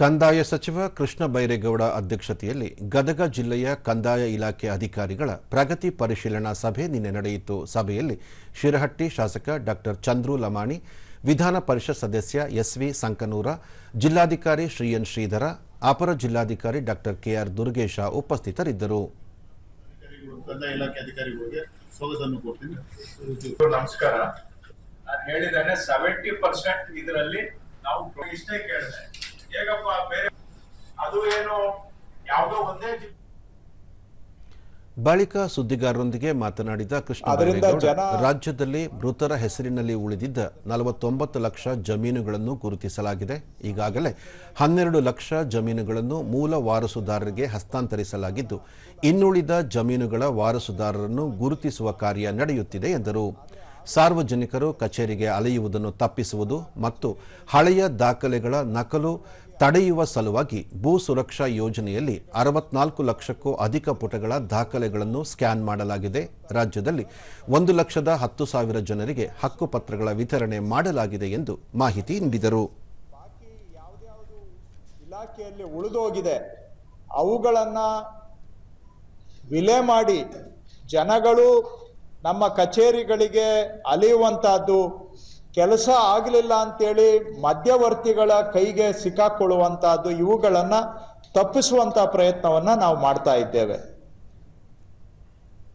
ಕಂದಾಯ ಸಚಿವ ಕೃಷ್ಣ ಬೈರೇಗೌಡ ಅಧ್ಯಕ್ಷತೆಯಲ್ಲಿ ಗದಗ ಜಿಲ್ಲೆಯ ಕಂದಾಯ ಇಲಾಖೆ ಅಧಿಕಾರಿಗಳ ಪ್ರಗತಿ ಪರಿಶೀಲನಾ ಸಭೆ ನಿನ್ನೆ ನಡೆಯಿತು. ಸಭೆಯಲ್ಲಿ ಶಿರಹಟ್ಟಿ ಶಾಸಕ ಡಾಕ್ಟರ್ ಚಂದ್ರು ಲಮಾಣಿ ವಿಧಾನ ಪರಿಷತ್ ಸದಸ್ಯ ಎಸ್ವಿ ಸಂಕನೂರ ಜಿಲ್ಲಾಧಿಕಾರಿ ಶ್ರೀ ಎನ್ ಶ್ರೀಧರ ಅಪರ ಜಿಲ್ಲಾಧಿಕಾರಿ ಡಾಕ್ಟರ್ ಕೆಆರ್ ದುರ್ಗೇಶ ಉಪಸ್ಥಿತರಿದ್ದರು. ನಮಸ್ಕಾರ. ನಾನು ಹೇಳಿದ್ದೇನೆ ಸೆವೆಂಟಿ ಪರ್ಸೆಂಟ್ ಇದರಲ್ಲಿ ನಾವು ಇಷ್ಟೇ ಕೇಳಿದೆ. ಬಳಿಕ ಸುದ್ದಿಗಾರರೊಂದಿಗೆ ಮಾತನಾಡಿದ ಕೃಷ್ಣ ರಾಜ್ಯದಲ್ಲಿ ಮೃತರ ಹೆಸರಿನಲ್ಲಿ ಉಳಿದಿದ್ದ ನಲವತ್ತೊಂಬತ್ತು ಲಕ್ಷ ಜಮೀನುಗಳನ್ನು ಗುರುತಿಸಲಾಗಿದೆ. ಈಗಾಗಲೇ ಹನ್ನೆರಡು ಲಕ್ಷ ಜಮೀನುಗಳನ್ನು ಮೂಲ ವಾರಸುದಾರರಿಗೆ ಹಸ್ತಾಂತರಿಸಲಾಗಿದ್ದು ಇನ್ನುಳಿದ ಜಮೀನುಗಳ ವಾರಸುದಾರರನ್ನು ಗುರುತಿಸುವ ಕಾರ್ಯ ನಡೆಯುತ್ತಿದೆ ಎಂದರು. ಸಾರ್ವಜನಿಕರು ಕಚೇರಿಗೆ ಅಲೆಯುವುದನ್ನು ತಪ್ಪಿಸುವುದು ಮತ್ತು ಹಳೆಯ ದಾಖಲೆಗಳ ನಕಲು ತಡೆಯುವ ಸಲುವಾಗಿ ಭೂ ಸುರಕ್ಷಾ ಯೋಜನೆಯಲ್ಲಿ ಅರವತ್ನಾಲ್ಕು ಲಕ್ಷಕ್ಕೂ ಅಧಿಕ ಪುಟಗಳ ದಾಖಲೆಗಳನ್ನು ಸ್ಕ್ಯಾನ್ ಮಾಡಲಾಗಿದೆ. ರಾಜ್ಯದಲ್ಲಿ ಒಂದು ಲಕ್ಷದ ಹತ್ತು ಸಾವಿರ ಜನರಿಗೆ ಹಕ್ಕುಪತ್ರಗಳ ವಿತರಣೆ ಮಾಡಲಾಗಿದೆ ಎಂದು ಮಾಹಿತಿ ನೀಡಿದರು. ಇಲಾಖೆಯಲ್ಲಿ ಉಳಿದೋಗಿದೆ. ಅವುಗಳನ್ನು ವಿಲೆ ಮಾಡಿ ಜನಗಳು ನಮ್ಮ ಕಚೇರಿಗಳಿಗೆ ಅಲಿಯುವಂತಹದ್ದು ಕೆಲಸ ಆಗಲಿಲ್ಲ ಅಂತೇಳಿ ಮಧ್ಯವರ್ತಿಗಳ ಕೈಗೆ ಸಿಕ್ಕಾಕೊಳ್ಳುವಂತಹದ್ದು ಇವುಗಳನ್ನ ತಪ್ಪಿಸುವಂತ ಪ್ರಯತ್ನವನ್ನ ನಾವು ಮಾಡ್ತಾ ಇದ್ದೇವೆ.